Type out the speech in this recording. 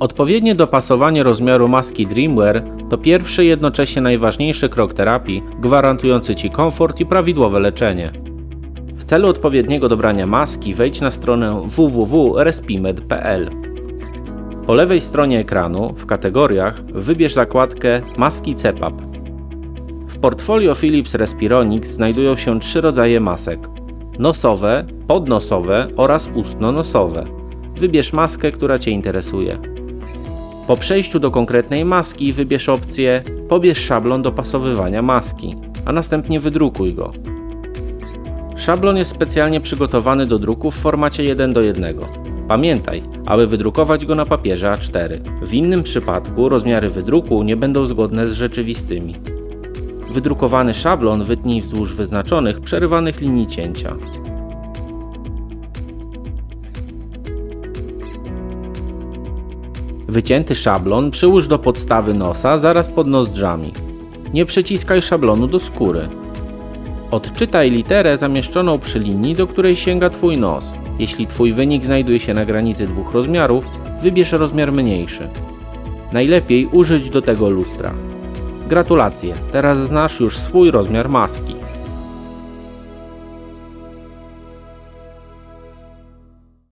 Odpowiednie dopasowanie rozmiaru maski Dreamwear to pierwszy jednocześnie najważniejszy krok terapii, gwarantujący Ci komfort i prawidłowe leczenie. W celu odpowiedniego dobrania maski wejdź na stronę www.respimed.pl. Po lewej stronie ekranu, w kategoriach, wybierz zakładkę Maski CEPAP. W portfolio Philips Respironix znajdują się trzy rodzaje masek: nosowe, podnosowe oraz ustno-nosowe. Wybierz maskę, która Cię interesuje. Po przejściu do konkretnej maski wybierz opcję Pobierz szablon dopasowywania maski, a następnie wydrukuj go. Szablon jest specjalnie przygotowany do druku w formacie 1 do 1. Pamiętaj, aby wydrukować go na papierze A4. W innym przypadku rozmiary wydruku nie będą zgodne z rzeczywistymi. Wydrukowany szablon wytnij wzdłuż wyznaczonych, przerywanych linii cięcia. Wycięty szablon przyłóż do podstawy nosa zaraz pod nozdrzami. Nie przyciskaj szablonu do skóry. Odczytaj literę zamieszczoną przy linii, do której sięga Twój nos. Jeśli Twój wynik znajduje się na granicy dwóch rozmiarów, wybierz rozmiar mniejszy. Najlepiej użyć do tego lustra. Gratulacje, teraz znasz już swój rozmiar maski.